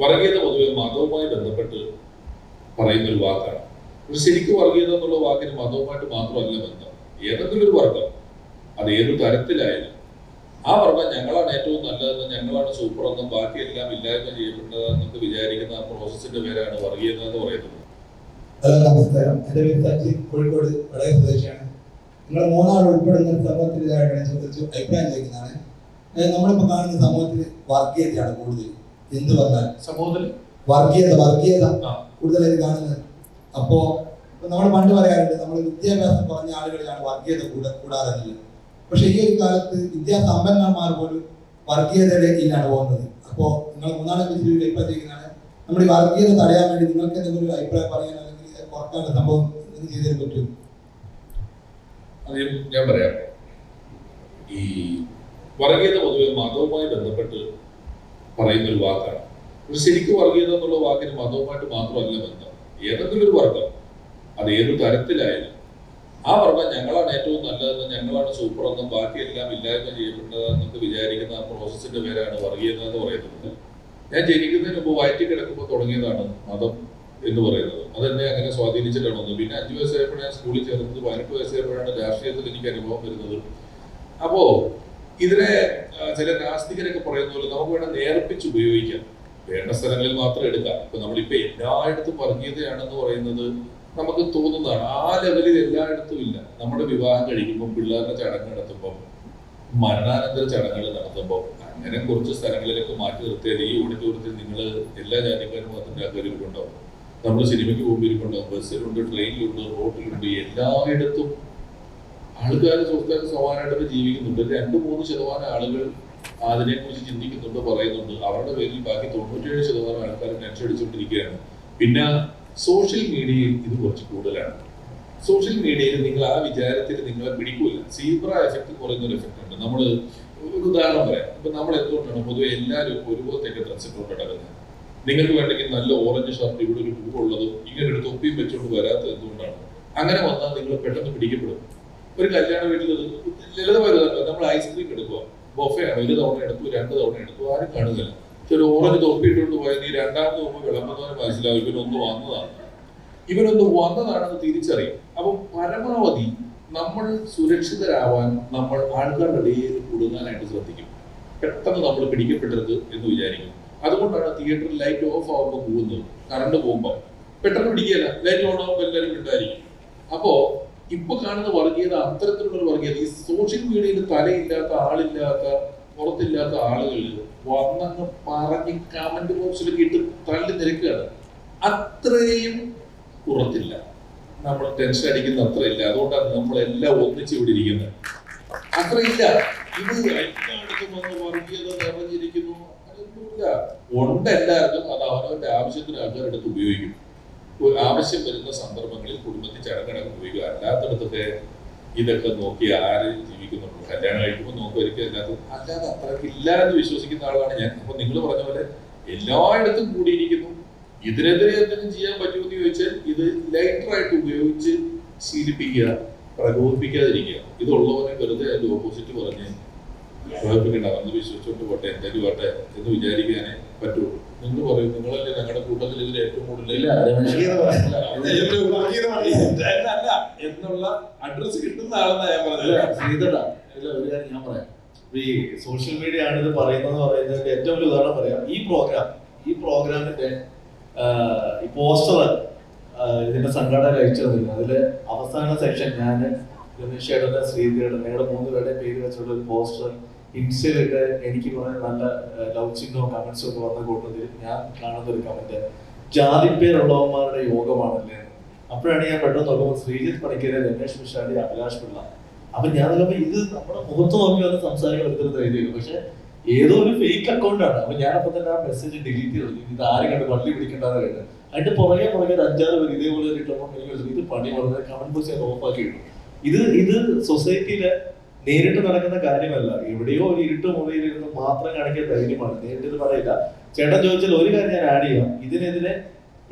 വർഗീയത പൊതുവെ മതവുമായി ബന്ധപ്പെട്ട് പറയുന്ന ഒരു വാക്കാണ്. പക്ഷെ ശരിക്കും വർഗീയത എന്നുള്ള വാക്കിന് മതവുമായിട്ട് മാത്രമല്ല ബന്ധം. ഏതെങ്കിലും ഒരു വർഗം അത് ഏത് തരത്തിലായാലും ആ വർഗം ഞങ്ങളാണ് ഏറ്റവും നല്ലതെന്ന് ഞങ്ങളാണ് സൂപ്പർ എന്നും ബാക്കിയെല്ലാം ഇല്ലായ്മ ചെയ്യപ്പെട്ടതെന്നൊക്കെ വിചാരിക്കുന്ന ആ പ്രോസസ്സിന്റെ പേരാണ് വർഗീയത എന്ന് പറയുന്നത്. ഹലോ നമസ്കാരം. എന്റെ പേര് സജി. കോഴിക്കോട് വടകര സ്വദേശിയാണ്. നിങ്ങൾ മൂന്നാൾ ഉൾപ്പെടുന്ന സമൂഹത്തിൽ ഇതായിട്ടാണ് ചോദിച്ചു അഭിപ്രായം ചോദിക്കുന്നതാണ്. നമ്മളിപ്പോൾ കാണുന്ന സമൂഹത്തിൽ വർഗീയതയാണ് കൂടുതൽ എന്ത് പറഞ്ഞാൽ സമൂഹത്തിൽ? വർഗീയത വർഗീയത. കൂടുതലായിട്ട് കാണുന്നത്. അപ്പോ നമ്മൾ പണ്ട് പറയാറുണ്ട് നമ്മൾ വിദ്യാഭ്യാസം കുറഞ്ഞ ആളുകളിലാണ് വർഗീയത കൂട കൂടാറുള്ളത്. പക്ഷെ ഈ ഒരു കാലത്ത് വിദ്യാസമ്പന്നന്മാർ പോലും വർഗീയതയുടെ കീഴിലാണ് പോകുന്നത്. അപ്പോ നിങ്ങൾ മൂന്നാം ചോദിക്കുന്നതാണ് നമ്മൾ ഈ വർഗീയത തടയാൻ വേണ്ടി നിങ്ങൾക്ക് എന്തെങ്കിലും ഒരു അഭിപ്രായം പറയാൻ അല്ലെങ്കിൽ കുറക്കാനുള്ള സംഭവം എന്ത് ചെയ്തു പറ്റും ഞാൻ പറയാം. ഈ വർഗീയത പൊതുവെ മതവുമായി ബന്ധപ്പെട്ട് പറയുന്ന ഒരു വാക്കാണ്. പക്ഷെ ശരിക്കും വർഗീയത എന്നുള്ള വാക്കിന് മതവുമായിട്ട് മാത്രമല്ല ബന്ധം. ഏതെങ്കിലും ഒരു വർഗം. അത് ഏത് തരത്തിലായാലും. ആ വർഗം ഞങ്ങളാണ് ഏറ്റവും നല്ലതെന്ന് ഞങ്ങളാണ് സൂപ്പർ എന്നും ബാക്കിയെല്ലാം ഇല്ലായ്മ ചെയ്യപ്പെട്ടതെന്നൊക്കെ വിചാരിക്കുന്ന ആ പ്രോസസ്സിന്റെ പേരാണ് വർഗീയത എന്ന് പറയുന്നത്. ഞാൻ ജനിക്കുന്നതിന് മുമ്പ് വയറ്റി കിടക്കുമ്പോൾ തുടങ്ങിയതാണ് മതം എന്ന് പറയുന്നത്. അതെന്നെ അങ്ങനെ സ്വാധീനിച്ചിട്ടാണ് വന്നത്. പിന്നെ അഞ്ചു വയസ്സായപ്പോഴാണ് ഞാൻ സ്കൂളിൽ ചേർന്നത്. പതിനെട്ട് വയസ്സായപ്പോഴാണ് രാഷ്ട്രീയത്തിൽ എനിക്ക് അനുഭവം വരുന്നത്. അപ്പോ ഇതിനെ ചില നാസ്തികരൊക്കെ പറയുന്ന പോലെ നമുക്ക് വേണം നേർപ്പിച്ച് ഉപയോഗിക്കാം. വേണ്ട സ്ഥലങ്ങളിൽ മാത്രം എടുക്കാം. ഇപ്പൊ നമ്മളിപ്പോ എല്ലായിടത്തും വർഗീയതയാണെന്ന് പറയുന്നത് നമുക്ക് തോന്നുന്നതാണ്. ആ ലെവലിൽ എല്ലായിടത്തും ഇല്ല. നമ്മുടെ വിവാഹം കഴിക്കുമ്പോൾ പിള്ളേരുടെ ചടങ്ങ് നടത്തുമ്പോൾ മരണാനന്തര ചടങ്ങുകൾ നടത്തുമ്പോൾ അങ്ങനെ കുറച്ച് സ്ഥലങ്ങളിലൊക്കെ മാറ്റി നിർത്തിയാൽ ഈ ഓഡിറ്റോറിയത്തിൽ നിങ്ങൾ എല്ലാ ജാതിക്കാരും അതിന്റെ ആൾക്കാരുണ്ടാവും നമ്മൾ സിനിമയ്ക്ക് പോകുമ്പോൾ ഇരിക്കുന്നുണ്ടാവും ബസ്സിലുണ്ട് ട്രെയിനിലുണ്ട് റോട്ടിലുണ്ട് എല്ലായിടത്തും ആൾക്കാർ സുഹൃത്തുക്കൾ സമാനമായിട്ട് ജീവിക്കുന്നുണ്ട്. രണ്ട് മൂന്ന് ശതമാനം ആളുകൾ അതിനെക്കുറിച്ച് ചിന്തിക്കുന്നുണ്ട് പറയുന്നുണ്ട്. അവരുടെ പേരിൽ ബാക്കി തൊണ്ണൂറ്റേഴ് ശതമാനം ആൾക്കാർ ടെൻഷൻ അടിച്ചുകൊണ്ടിരിക്കുകയാണ് പിന്നെ സോഷ്യൽ മീഡിയയിൽ ഇത് കുറച്ച് കൂടുതലാണ്. സോഷ്യൽ മീഡിയയിൽ നിങ്ങൾ ആ വിചാരത്തിൽ നിങ്ങളെ പിടിക്കൂല. സീബ്ര എഫക്ട് കുറയുന്നൊരു എഫക്ട് ഉണ്ട്. നമ്മൾ ഒരു ഉദാഹരണം പറയാം. ഇപ്പൊ നമ്മൾ എന്തുകൊണ്ടാണ് പൊതുവെ എല്ലാവരും ഒരുപോലത്തേക്ക് ഡ്രസ് ഇട്ടുകൊണ്ട് നിങ്ങൾക്ക് വേണ്ടെങ്കിൽ നല്ല ഓറഞ്ച് ഷർട്ട് ഇവിടെ ഒരു പൂവുള്ളതും ഇങ്ങനെ ഒരു തൊപ്പിയും വെച്ചുകൊണ്ട് വരാത്തത് എന്തുകൊണ്ടാണ്? അങ്ങനെ വന്നാൽ നിങ്ങൾ പെട്ടെന്ന് പിടിക്കപ്പെടും. ഒരു കല്യാണ വീട്ടിൽ ലളിതമായ. നമ്മൾ ഐസ്ക്രീം എടുക്കുക ബൊഫയാണ് ഒരു തവണ എടുത്തു രണ്ട് തവണ എടുത്തു ആരും കാണുകയില്ല ചില ഓറഞ്ച് തൊപ്പി ഇട്ടുകൊണ്ട് പോയാൽ നീ രണ്ടാമത് പോകുമ്പോൾ വിളമ്പുന്നവന് മനസ്സിലാവും. ഇവനൊന്ന് വന്നതാണ്. ഇവനൊന്ന് വന്നതാണെന്ന് തിരിച്ചറിയും. അപ്പൊ പരമാവധി നമ്മൾ സുരക്ഷിതരാവാൻ നമ്മൾ ആൾക്കാരുടെ ഇടയിൽ കുടുങ്ങാനായിട്ട് ശ്രദ്ധിക്കും. പെട്ടെന്ന് നമ്മൾ പിടിക്കപ്പെടരുത് എന്ന് വിചാരിക്കും. അതുകൊണ്ടാണ് തിയേറ്ററിൽ ലൈറ്റ് ഓഫ് ആവുമ്പോൾ പോകുന്നത്. കറണ്ട് പോകുമ്പോൾ പെട്ടെന്ന് പിടിക്കുകയല്ല. ലൈറ്റ് ഓൺ ആവുമ്പോൾ എല്ലാവരും ഉണ്ടായിരിക്കും അപ്പോ ഇപ്പൊ കാണുന്ന വർഗീയത അത്തരത്തിലുള്ള വർഗീയത ഈ സോഷ്യൽ മീഡിയയിൽ തലയില്ലാത്ത ആളില്ലാത്ത പുറത്തില്ലാത്ത ആളുകൾ വന്നങ്ങ് പറഞ്ഞ് കമന്റ് ബോക്സിൽ ഇട്ട് തള്ളി നിരക്കുകയാണ്. അത്രയും പുറത്തില്ല നമ്മൾ ടെൻഷൻ അടിക്കുന്ന അത്ര ഇല്ല അതുകൊണ്ടാണ് നമ്മളെല്ലാം ഒന്നിച്ച് ഇവിടെ ഇരിക്കുന്നത്. അത്ര ഇല്ല ഇത് എല്ലായിടത്തും വന്ന് വർഗീയത നിറഞ്ഞിരിക്കുന്നു. അതൊന്നുമില്ല. ഉണ്ട് എല്ലാവർക്കും അത് അവനവന്റെ ആവശ്യത്തിന് ആൾക്കാരെടുത്ത് ഉപയോഗിക്കും. ആവശ്യം വരുന്ന സന്ദർഭങ്ങളിൽ കുടുംബത്തിൽ ചടങ്ങടക്കം പോവുക അല്ലാത്തടത്തൊക്കെ ഇതൊക്കെ നോക്കി ആര് ജീവിക്കുന്നുള്ളൂ കല്യാണം കഴിക്കുമ്പോൾ നോക്കുമായിരിക്കും അല്ലാത്ത അല്ലാതെ അത്രയ്ക്ക് ഇല്ല എന്ന് വിശ്വസിക്കുന്ന ആളാണ് ഞാൻ. അപ്പൊ നിങ്ങൾ പറഞ്ഞ പോലെ എല്ലായിടത്തും കൂടിയിരിക്കുന്നു. ഇതിനെതിരെ എന്തെങ്കിലും ചെയ്യാൻ പറ്റുമെന്ന് ചോദിച്ചാൽ ഇത് ലൈറ്ററായിട്ട് ഉപയോഗിച്ച് ശീലിപ്പിക്കുക പ്രകോപിപ്പിക്കാതിരിക്കുക. ഇതുള്ളവനെ വെറുതെ അതിന്റെ ഓപ്പോസിറ്റ് പറഞ്ഞ് പ്രകോപിപ്പിക്കേണ്ട. വന്ന് വിശ്വസിച്ചോണ്ട് പോട്ടെ എന്തായാലും പോട്ടെ എന്ന് വിചാരിക്കാനേ പറ്റുള്ളൂ നിങ്ങൾ പറയും നിങ്ങളല്ലേ ഞങ്ങളുടെ കൂട്ടത്തിൽ ഇതിൽ ഏറ്റവും കൂടുതൽ എന്നുള്ള അഡ്രസ് കിട്ടുന്ന ആളെന്നാ ഞാൻ പറഞ്ഞത്. ഞാൻ പറയാം. ഈ സോഷ്യൽ മീഡിയ ആണ് ഇത് പറയുന്നത് പറയുന്നതിന്റെ ഏറ്റവും വലിയ ഉദാഹരണം പറയാം. ഈ പ്രോഗ്രാം ഈ പ്രോഗ്രാമിന്റെ ഈ പോസ്റ്റർ ഇതിന്റെ സംഘടന അയച്ചു തന്നിരുന്നു. അതിൽ അവസാന സെക്ഷൻ ഞാൻ രമേശ് ചേട്ടന്റെ ശ്രീധരയുടെ ഞങ്ങളുടെ മൂന്ന് പേരുടെ പേര് വെച്ചുള്ള ഒരു പോസ്റ്റർ ഇൻസ്റ്റയിലൊക്കെ എനിക്ക് നല്ല ലവ് ചിഹ്നവും കമന്റ്സും ഒക്കെ വന്ന കൂട്ടത്തിൽ ഞാൻ കാണുന്ന ഒരു കമന്റ് ജാതിപ്പേരുള്ളവന്മാരുടെ യോഗമാണല്ലേ. അപ്പോഴാണ് ഞാൻ പെട്ടെന്ന് നോക്കുമ്പോൾ ശ്രീജിത്ത് പണിക്കരെ രമേശ് മിഷാടി അഭിലാഷ് പിള്ള. അപ്പൊ ഞാൻ നോക്കുമ്പോ ഇത് നമ്മുടെ മുഖത്ത് നോക്കി വന്ന് സംസാരിക്കാൻ എടുത്തിരുന്ന ധൈര്യം പക്ഷെ ഏതോ ഒരു ഫേക്ക് അക്കൗണ്ടാണ് അപ്പൊ ഞാൻ അപ്പൊ തന്നെ ആ മെസ്സേജ് ഡിലീറ്റ് ചെയ്തു. ഇത് ആരും കണ്ട് വള്ളി പിടിക്കേണ്ടത് കഴിഞ്ഞു അതിന്റെ പുറകെ പുറകെ അഞ്ചാറ് പേര് ഇതേപോലെ കിട്ടുമ്പോൾ എനിക്ക് ഇത് പണി വളരെ കമന്റ് ബോക്സ് ഞാൻ ഓഫാക്കി ഇട്ടു ഇത് ഇത് സൊസൈറ്റിയിലെ നേരിട്ട് നടക്കുന്ന കാര്യമല്ല. എവിടെയോ ഒരു ഇരുട്ട് മുറിയിൽ ഇരുന്ന് മാത്രം കാണിക്കുന്ന ധൈര്യമാണ്. നേരിട്ട് ഇത് പറയില്ല. ചേട്ടൻ ചോദിച്ചാൽ ഒരു കാര്യം ഞാൻ ആഡ് ചെയ്യാം. ഇതിനെതിരെ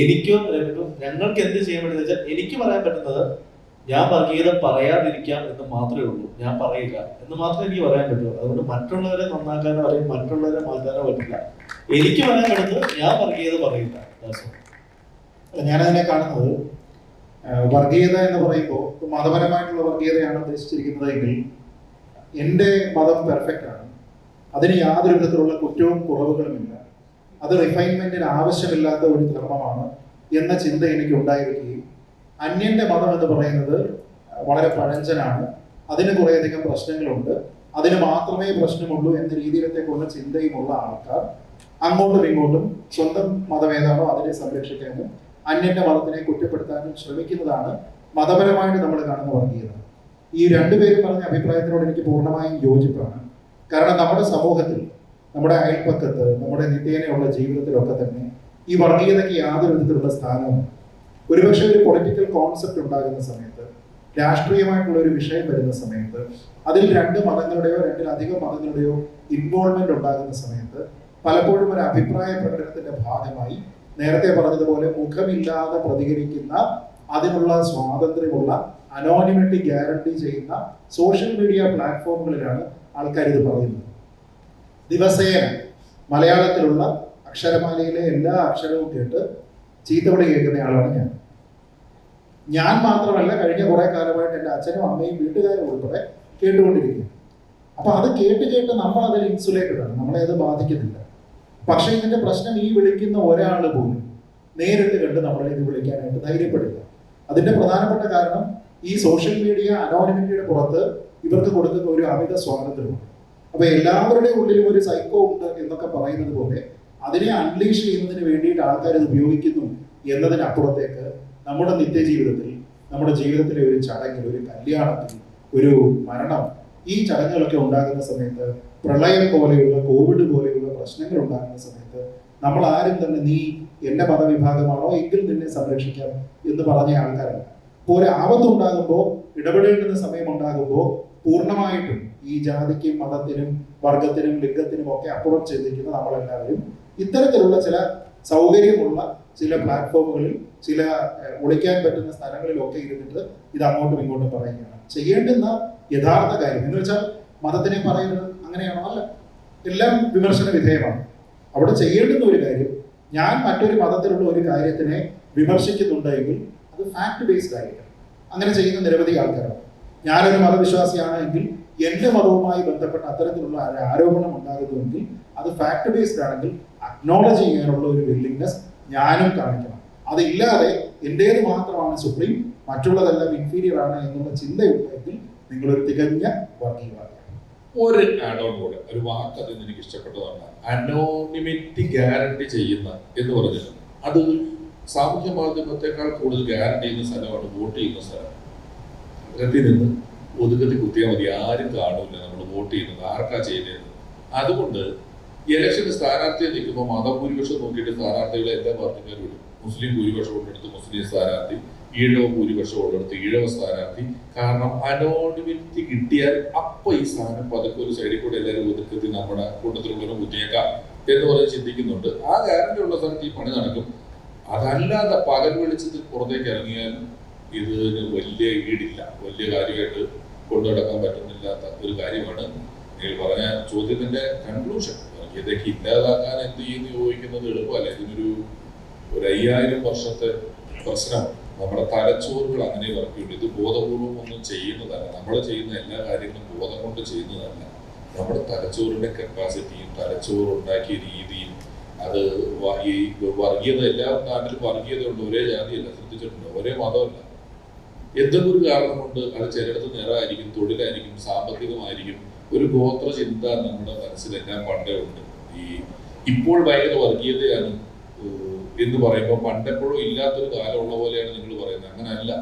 എനിക്കോ രവിക്കോ ഞങ്ങൾക്ക് എന്ത് ചെയ്യാൻ പറ്റുന്നത് വെച്ചാൽ എനിക്ക് പറയാൻ പറ്റുന്നത് ഞാൻ വർഗീയത പറയാതിരിക്കാം എന്ന് മാത്രമേ ഉള്ളൂ. ഞാൻ പറയില്ല എന്ന് മാത്രമേ എനിക്ക് പറയാൻ പറ്റൂ. അതുകൊണ്ട് മറ്റുള്ളവരെ നന്നാക്കാനോ അല്ലെങ്കിൽ മറ്റുള്ളവരെ മാറ്റാനോ പറ്റില്ല. എനിക്ക് പറയാൻ പറ്റുന്നത് ഞാൻ വർഗീയത പറയില്ല. ഞാനതിനെ കാണുന്നത് വർഗീയത എന്ന് പറയുമ്പോൾ മതപരമായിട്ടുള്ള വർഗീയതയാണ് ഉദ്ദേശിച്ചിരിക്കുന്നതെങ്കിൽ എന്റെ മതം പെർഫെക്റ്റ് ആണ്. അതിന് യാതൊരു വിധത്തിലുള്ള കുറ്റവും കുറവുകളുമില്ല. അത് റിഫൈൻമെന്റിന് ആവശ്യമില്ലാത്ത ഒരു ധർമ്മമാണ് എന്ന ചിന്ത എനിക്ക് ഉണ്ടായിരിക്കുകയും അന്യന്റെ മതം എന്ന് പറയുന്നത് വളരെ പഴഞ്ചനാണ്. അതിന് കുറേയധികം പ്രശ്നങ്ങളുണ്ട്. അതിന് മാത്രമേ പ്രശ്നമുള്ളൂ എന്ന രീതിയിലത്തേക്കുള്ള ചിന്തയുമുള്ള ആൾക്കാർ അങ്ങോട്ടും ഇങ്ങോട്ടും സ്വന്തം മതമേതാണോ അതിനെ സംരക്ഷിക്കാനും അന്യന്റെ മതത്തിനെ കുറ്റപ്പെടുത്താനും ശ്രമിക്കുന്നതാണ് മതപരമായിട്ട് നമ്മൾ കാണുന്ന വർഗീയത. ഈ രണ്ടുപേരും പറഞ്ഞ അഭിപ്രായത്തിനോട് എനിക്ക് പൂർണമായും യോജിപ്പാണ്. കാരണം നമ്മുടെ സമൂഹത്തിൽ നമ്മുടെ അയൽപ്പക്കത്ത് നമ്മുടെ നിത്യേനയുള്ള ജീവിതത്തിലൊക്കെ തന്നെ ഈ വർഗീയതയ്ക്ക് യാതൊരു വിധത്തിലുള്ള സ്ഥാനവും ഒരുപക്ഷെ ഒരു പൊളിറ്റിക്കൽ കോൺസെപ്റ്റ് ഉണ്ടാകുന്ന സമയത്ത് രാഷ്ട്രീയമായിട്ടുള്ള ഒരു വിഷയം വരുന്ന സമയത്ത് അതിൽ രണ്ട് മതങ്ങളുടെയോ രണ്ടിലധികം മതങ്ങളുടെയോ ഇൻവോൾവ്മെന്റ് ഉണ്ടാകുന്ന സമയത്ത് പലപ്പോഴും ഒരു അഭിപ്രായ പ്രകടനത്തിന്റെ ഭാഗമായി നേരത്തെ പറഞ്ഞതുപോലെ മുഖമില്ലാതെ പ്രതികരിക്കുന്ന അതിനുള്ള സ്വാതന്ത്ര്യമുള്ള അനോണിമിറ്റി ഗ്യാരണ്ടി ചെയ്യുന്ന സോഷ്യൽ മീഡിയ പ്ലാറ്റ്ഫോമുകളിലാണ് ആൾക്കാർ ഇത് പറയുന്നത്. ദിവസേന മലയാളത്തിലുള്ള അക്ഷരമാലയിലെ എല്ലാ അക്ഷരവും കേട്ട് ചീത്തവിളി കേൾക്കുന്ന ആളാണ് ഞാൻ. ഞാൻ മാത്രമല്ല കഴിഞ്ഞ കുറേ കാലമായിട്ട് എന്റെ അച്ഛനും അമ്മയും വീട്ടുകാരും ഉൾപ്പെടെ കേട്ടുകൊണ്ടിരിക്കുന്നു. അപ്പൊ അത് കേട്ട് കേട്ട് നമ്മൾ അതിൽ ഇൻസുലേറ്റഡ് ആണ് നമ്മളെ അത് ബാധിക്കുന്നില്ല. പക്ഷേ ഇതിന്റെ പ്രശ്നം ഈ വിളിക്കുന്ന ഒരാൾ പോലും നേരിട്ട് കണ്ട് നമ്മളെ ഇത് വിളിക്കാനായിട്ട് ധൈര്യപ്പെടില്ല. അതിന്റെ പ്രധാനപ്പെട്ട കാരണം ഈ സോഷ്യൽ മീഡിയ അനോണിമിറ്റിയുടെ പുറത്ത് ഇവർക്ക് കൊടുക്കുന്ന ഒരു അമിത സ്വാതന്ത്ര്യമാണ് അപ്പൊ എല്ലാവരുടെയും ഉള്ളിലും ഒരു സൈക്കോ ഉണ്ട് എന്നൊക്കെ പറയുന്നത് പോലെ അതിനെ അൺലീഷ് ചെയ്യുന്നതിന് വേണ്ടിയിട്ട് ആൾക്കാർ ഇത് ഉപയോഗിക്കുന്നു എന്നതിനപ്പുറത്തേക്ക് നമ്മുടെ നിത്യജീവിതത്തിൽ നമ്മുടെ ജീവിതത്തിലെ ഒരു ചടങ്ങിൽ ഒരു കല്യാണത്തിൽ ഒരു മരണം ഈ ചടങ്ങുകളൊക്കെ ഉണ്ടാകുന്ന സമയത്ത് പ്രളയം പോലെയുള്ള കോവിഡ് പോലെയുള്ള പ്രശ്നങ്ങൾ ഉണ്ടാകുന്ന സമയത്ത് നമ്മൾ ആരും തന്നെ നീ എന്റെ മതവിഭാഗമാണോ എങ്കിൽ നിന്നെ സംരക്ഷിക്കാം എന്ന് പറഞ്ഞ ആൾക്കാരല്ല. ഒരു ആപത്തുണ്ടാകുമ്പോൾ ഇടപെടേണ്ടുന്ന സമയം ഉണ്ടാകുമ്പോൾ പൂർണമായിട്ടും ഈ ജാതിക്കും മതത്തിനും വർഗത്തിനും ലിംഗത്തിനും ഒക്കെ അപ്പുറം ചെയ്തിരിക്കുന്ന നമ്മളെല്ലാവരും ഇത്തരത്തിലുള്ള ചില സൗകര്യമുള്ള ചില പ്ലാറ്റ്ഫോമുകളിൽ ചില ഒളിക്കാൻ പറ്റുന്ന സ്ഥലങ്ങളിലൊക്കെ ഇരുന്നിട്ട് ഇത് അങ്ങോട്ടും ഇങ്ങോട്ടും പറയുകയാണ്. ചെയ്യേണ്ടുന്ന യഥാർത്ഥ കാര്യം എന്ന് വെച്ചാൽ മതത്തിനെ പറയുന്നത് അങ്ങനെയാണോ? അല്ല. എല്ലാം വിമർശന വിധേയമാണ്. അവിടെ ചെയ്യേണ്ടുന്ന ഒരു കാര്യം ഞാൻ മറ്റൊരു മതത്തിലുള്ള ഒരു കാര്യത്തിനെ വിമർശിക്കുന്നുണ്ട് എങ്കിൽ അത് ഫാക്ട് ബേസ്ഡ് ആയിരിക്കണം. അങ്ങനെ ചെയ്യുന്ന നിരവധി ആൾക്കാരാണ് ഞാനൊരു മതവിശ്വാസിയാണ് എങ്കിൽ എന്റെ മതവുമായി ബന്ധപ്പെട്ട അത്തരത്തിലുള്ള ആരോപണം ഉണ്ടാകുന്നുവെങ്കിൽ അത് ഫാക്ട് ബേസ്ഡ് ആണെങ്കിൽ അക്നോളജ് ചെയ്യാനുള്ള ഒരു വില്ലിങ്നെസ് ഞാനും കാണിക്കണം. അതില്ലാതെ എന്റേത് മാത്രമാണ് സുപ്രീം മറ്റുള്ളതെല്ലാം ഇൻഫീരിയർ ആണ് എന്നുള്ള ചിന്തയുണ്ടെങ്കിൽ നിങ്ങളൊരു തികഞ്ഞ വർഗീയവാദിയാണ്. ഒരു ആഡ് ഒരു വാക്ക് അതിൽ എനിക്ക് ഇഷ്ടപ്പെട്ടതാണ്. അനോണിമിറ്റി ഗ്യാരണ്ടി ചെയ്യുന്ന എന്ന് പറഞ്ഞത് അത് സാമൂഹ്യ മാധ്യമത്തെക്കാൾ കൂടുതൽ ഗ്യാരണ്ടി ചെയ്യുന്ന സ്ഥലമാണ് വോട്ട് ചെയ്യുന്ന സ്ഥലം. അകത്തിൽ നിന്ന് ഒതുക്കത്തിൽ കുത്തിയാൽ മതി. ആരും കാണൂല നമ്മൾ വോട്ട് ചെയ്യുന്നത്. ആർക്കാ ചെയ്യുന്നത്? അതുകൊണ്ട് ഇലക്ഷന് സ്ഥാനാർത്ഥിയെ നിൽക്കുമ്പോൾ മതഭൂരിപക്ഷം നോക്കിയിട്ട് സ്ഥാനാർത്ഥികളെ എല്ലാ പാർട്ടിക്കാരും വിടും മുസ്ലിം ഭൂരിപക്ഷം ഉള്ളിടത്ത് മുസ്ലിം സ്ഥാനാർത്ഥി ഈഴവ ഭൂരിപക്ഷം ഉള്ളിടത്ത് ഈഴവ സ്ഥാനാർത്ഥി. കാരണം അനോണിമിറ്റി കിട്ടിയാൽ അപ്പൊ ഈ സ്ഥാനം പതുക്കെ ഒരു സൈഡിൽ കൂടെ എല്ലാവരും ഒതുക്കത്തിൽ നമ്മുടെ കൂട്ടത്തിലുള്ളവരും കുത്തിയേക്കാം എന്ന് പറഞ്ഞ് ചിന്തിക്കുന്നുണ്ട്. ആ ഗ്യാരണ്ടി ഉള്ള സ്ഥലത്ത് ഈ പണി നടക്കും. അതല്ലാതെ പകൽ വെളിച്ചത്തിൽ പുറത്തേക്ക് ഇറങ്ങിയാൽ ഇതിന് വലിയ ഈടില്ല. വലിയ കാര്യമായിട്ട് കൊണ്ടു നടക്കാൻ പറ്റുന്നില്ലാത്ത ഒരു കാര്യമാണ് നിങ്ങൾ പറഞ്ഞ ചോദ്യത്തിന്റെ കൺക്ലൂഷൻ ഇതൊക്കെ ഇല്ലാതാക്കാൻ എന്ത് ചെയ്യുന്നു ചോദിക്കുന്നത് എളുപ്പമല്ല. ഇതിനൊരു ഒരു അയ്യായിരം വർഷത്തെ പ്രശ്നം. നമ്മുടെ തലച്ചോറുകൾ അങ്ങനെ വർക്കുണ്ട്. ഇത് ബോധപൂർവം ഒന്നും ചെയ്യുന്നതല്ല. നമ്മൾ ചെയ്യുന്ന എല്ലാ കാര്യങ്ങളും ബോധം കൊണ്ട് ചെയ്യുന്നതല്ല. നമ്മുടെ തലച്ചോറിന്റെ കപ്പാസിറ്റിയും തലച്ചോറ് ഉണ്ടാക്കിയ രീതിയും അത് ഈ വർഗീയത എല്ലാ നാട്ടിലും വർഗീയതയുണ്ട് ഒരേ ജാതിയല്ല ശ്രദ്ധിച്ചിട്ടുണ്ട്? ഒരേ മതമല്ല. എന്തെങ്കിലും ഒരു കാരണം കൊണ്ട് അത് ചിലയിടത്ത് നിറമായിരിക്കും തൊഴിലായിരിക്കും സാമ്പത്തികമായിരിക്കും ഒരു ഗോത്ര ചിന്ത നമ്മുടെ മനസ്സിലെല്ലാം പണ്ടേ ഉണ്ട്. ഈ ഇപ്പോൾ ഭയങ്കര വർഗീയതയാണ് എന്ന് പറയുമ്പോൾ പണ്ടെപ്പോഴും ഇല്ലാത്തൊരു കാലമുള്ള പോലെയാണ് നിങ്ങൾ പറയുന്നത്. അങ്ങനല്ല.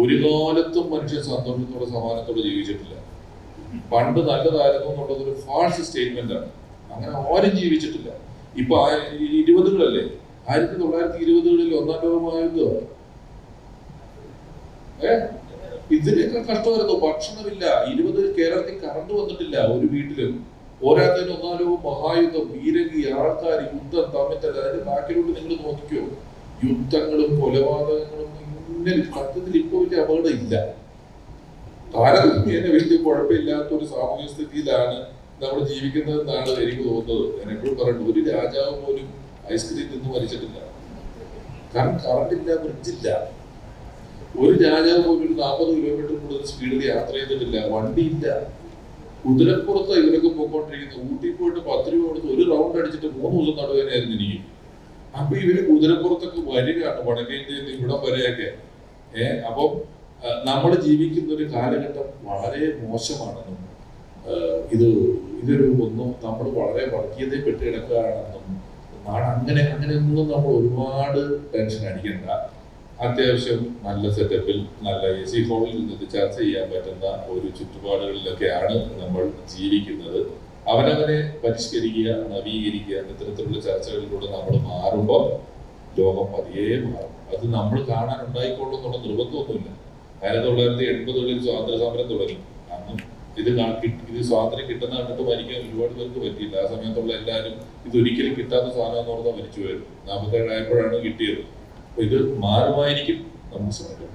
ഒരു കാലത്തും മനുഷ്യൻ സന്തോഷത്തോടെ സമാനത്തോടെ ജീവിച്ചിട്ടില്ല. പണ്ട് നല്ലതായിരുന്നു എന്നുള്ളത് ഒരു ഫാൾസ് സ്റ്റേറ്റ്മെന്റ് ആണ്. അങ്ങനെ ആരും ജീവിച്ചിട്ടില്ല. ഇപ്പൊ ഇരുപതുകളല്ലേ? ആയിരത്തി തൊള്ളായിരത്തി ഇരുപതുകളിൽ ഒന്നാം ലോക മഹായുദ്ധമാണ് ഏ ഇതിനൊക്കെ കഷ്ടമായിരുന്നു ഭക്ഷണമില്ല. ഇരുപത് കേരളത്തിൽ കറണ്ട് വന്നിട്ടില്ല ഒരു വീട്ടിലും. ഓരോരുത്തരും ഒന്നാം ലോകം മഹായുദ്ധം പീരങ്കി ആൾക്കാർ യുദ്ധം തമ്മിൽ അതിന്റെ ബാക്കിലോട്ട് നിങ്ങൾ നോക്കിക്കോ. യുദ്ധങ്ങളും കൊലപാതകങ്ങളും ഇങ്ങനെ സത്യത്തിൽ ഇപ്പൊ വലിയ അപകടം ഇല്ല. താരതമ്യേന വലിയ കുഴപ്പമില്ലാത്ത ഒരു സാമൂഹ്യ സ്ഥിതിയിലാണ് നമ്മൾ ജീവിക്കുന്നതെന്നാണ് എനിക്ക് തോന്നുന്നത്. ഞാൻ എപ്പോഴും പറയുന്നത് ഒരു രാജാവ് പോലും ഐസ്ക്രീം നിന്ന് മരിച്ചിട്ടില്ല. കാരണം കറണ്ടില്ല ബ്രിഡ്ജില്ല ഒരു രാജാവ് പോലും നാൽപ്പത് കിലോമീറ്റർ കൂടുതൽ സ്പീഡിൽ യാത്ര ചെയ്തിട്ടില്ല. വണ്ടിയില്ല കുതിരപ്പുറത്ത് ഇവരൊക്കെ പോയിക്കൊണ്ടിരിക്കുന്നത് ഊട്ടി പോയിട്ട് പത്ത് രൂപ കൊടുത്ത് ഒരു റൗണ്ട് അടിച്ചിട്ട് മൂന്ന് ദിവസം നടുവേനായിരുന്നു എനിക്ക്. അപ്പൊ ഇവർ കുതിരപ്പുറത്തൊക്കെ വരികയാണ് വടക്കേ ഇന്ത്യയിൽ ഇവിടം വരെയൊക്കെ. ഏഹ് അപ്പം നമ്മൾ ജീവിക്കുന്ന ഒരു കാലഘട്ടം വളരെ മോശമാണെന്നും ഇത് ഇതൊരു ഒന്നും നമ്മൾ വളരെ വർഗീയതപ്പെട്ട് കിടക്കുകയാണെന്നും നാട് അങ്ങനെ അങ്ങനെയൊന്നും നമ്മൾ ഒരുപാട് ടെൻഷൻ അടിക്കണ്ട. അത്യാവശ്യം നല്ല സെറ്റപ്പിൽ നല്ല എ സി ഹോളിൽ നിന്ന് ചർച്ച ചെയ്യാൻ പറ്റുന്ന ഒരു ചുറ്റുപാടുകളിലൊക്കെയാണ് നമ്മൾ ജീവിക്കുന്നത്. അവനവനെ പരിഷ്കരിക്കുക നവീകരിക്കുക ഇത്തരത്തിലുള്ള ചർച്ചകളിലൂടെ നമ്മൾ മാറുമ്പോൾ ലോകം പതിയെ മാറും. അത് നമ്മൾ കാണാൻ ഉണ്ടായിക്കോളും എന്നുള്ള നിർബന്ധമൊന്നുമില്ല. ആയിരത്തി തൊള്ളായിരത്തി എൺപതുകളിൽ സ്വാതന്ത്ര്യ സമരം തുടങ്ങി. ഇത് ഇത് സ്വാതന്ത്ര്യം കിട്ടുന്ന കണ്ടിട്ട് മരിക്കാൻ ഒരുപാട് പേർക്ക് പറ്റിയില്ല. ആ സമയത്തുള്ള എല്ലാവരും ഇത് ഒരിക്കലും കിട്ടാത്ത സാധനം പറഞ്ഞാൽ മരിച്ചു വരും നാൽപ്പത്തേഴ് ആയപ്പോഴാണ് കിട്ടിയത്. അപ്പൊ ഇത് മാറുമായിരിക്കും നമുക്ക് ശ്രമിക്കാം